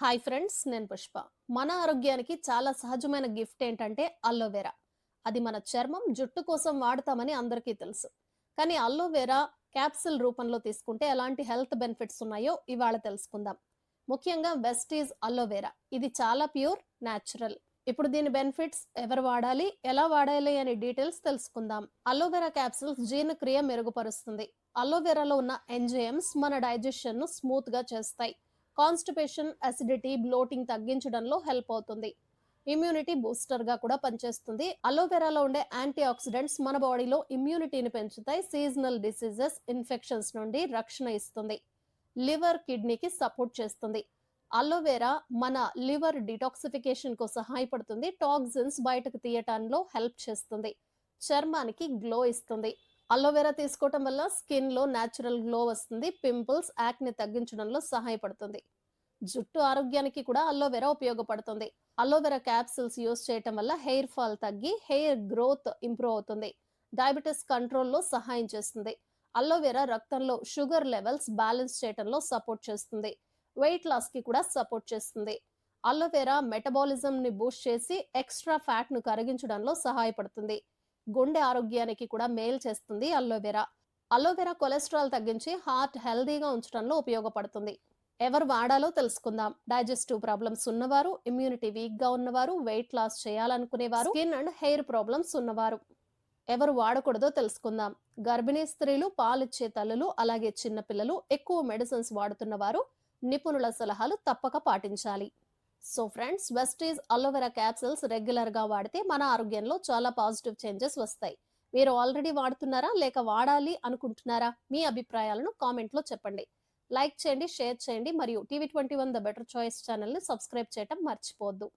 Hi friends నేను పుష్ప. మన ఆరోగ్యానికి చాలా సహజమైన గిఫ్ట్ ఏంటంటే అల్లోవెరా అది మన చర్మం జుట్టు కోసం వాడతామని అందరికీ తెలుసు. కానీ అల్లోవెరా క్యాప్సిల్ రూపంలో తీసుకుంటే ఎలాంటి హెల్త్ బెనిఫిట్స్ ఉన్నాయో ఇవాళ తెలుసుకుందాం. ముఖ్యంగా వెస్టీజ్ అల్లోవెరా ఇది చాలా ప్యూర్ న్యాచురల్ ఇప్పుడు దీని బెనిఫిట్స్ ఎవరు వాడాలి ఎలా వాడాలి అనే డీటెయిల్స్ తెలుసుకుందాం. అలోవెరా క్యాప్సిల్స్ జీర్ణక్రియ మెరుగుపరుస్తుంది. అలోవెరాలో ఉన్న ఎంజైమ్స్ మన డైజెషన్ను స్మూత్గా చేస్తాయి. కాన్స్టిపేషన్ అసిడిటీ బ్లోటింగ్ తగ్గించడంలో హెల్ప్ అవుతుంది. ఇమ్యూనిటీ బూస్టర్గా కూడా పనిచేస్తుంది. అలోవెరాలో ఉండే యాంటీ ఆక్సిడెంట్స్ మన బాడీలో ఇమ్యూనిటీని పెంచుతాయి. సీజనల్ డిసీజెస్ ఇన్ఫెక్షన్స్ నుండి రక్షణ ఇస్తుంది. లివర్ కిడ్నీకి సపోర్ట్ చేస్తుంది. అలోవెరా మన లివర్ డిటాక్సిఫికేషన్కు సహాయపడుతుంది. టాక్సిన్స్ బయటకు తీయటంలో హెల్ప్ చేస్తుంది. చర్మానికి గ్లో ఇస్తుంది. అలోవెరా తీసుకోవటం వల్ల స్కిన్లో న్యాచురల్ గ్లో వస్తుంది పింపుల్స్ యాక్ని తగ్గించడంలో సహాయపడుతుంది. జుట్టు ఆరోగ్యానికి కూడా అలోవెరా ఉపయోగపడుతుంది. అలోవెరా క్యాప్సిల్స్ యూస్ చేయటం వల్ల హెయిర్ ఫాల్ తగ్గి హెయిర్ గ్రోత్ ఇంప్రూవ్ అవుతుంది. డయాబెటీస్ కంట్రోల్లో సహాయం చేస్తుంది. అలోవెరా రక్తంలో షుగర్ లెవెల్స్ బ్యాలెన్స్ చేయటంలో సపోర్ట్ చేస్తుంది. వెయిట్ లాస్కి కూడా సపోర్ట్ చేస్తుంది. అలోవెరా మెటబాలిజంని బూస్ట్ చేసి ఎక్స్ట్రా ఫ్యాట్ను కరిగించడంలో సహాయపడుతుంది. గుండె ఆరోగ్యానికి కూడా మేలు చేస్తుంది aloe vera aloe vera cholesterol తగ్గించి హార్ట్ హెల్దీగా ఉంచడంలో ఉపయోగపడుతుంది. ఎవరు వాడాలో తెలుసుకుందాం. డైజెస్టివ్ ప్రాబ్లమ్స్ ఉన్నవారు ఇమ్యూనిటీ వీక్గా ఉన్నవారు వెయిట్ లాస్ చేయాలనుకునేవారు స్కిన్ అండ్ హెయిర్ ప్రాబ్లమ్స్ ఉన్నవారు. ఎవరు వాడకూడదో తెలుసుకుందాం. గర్భిణీ స్త్రీలు పాలిచ్చే తల్లులు అలాగే చిన్నపిల్లలు ఎక్కువ మెడిసిన్స్ వాడుతున్న వారు నిపుణుల సలహాలు తప్పక పాటించాలి. So friends Vestige aloe vera capsules రెగ్యులర్గా వాడితే మన ఆరోగ్యంలో చాలా పాజిటివ్ చేంజెస్ వస్తాయి. మీరు ఆల్రెడీ వాడుతున్నారా? లేక వాడాలి అనుకుంటున్నారా? మీ అభిప్రాయాలను కామెంట్లో చెప్పండి. లైక్ చేయండి షేర్ చేయండి. మరియు TV twenty one the better choice ఛానల్ని సబ్స్క్రైబ్ చేయటం మర్చిపోద్దు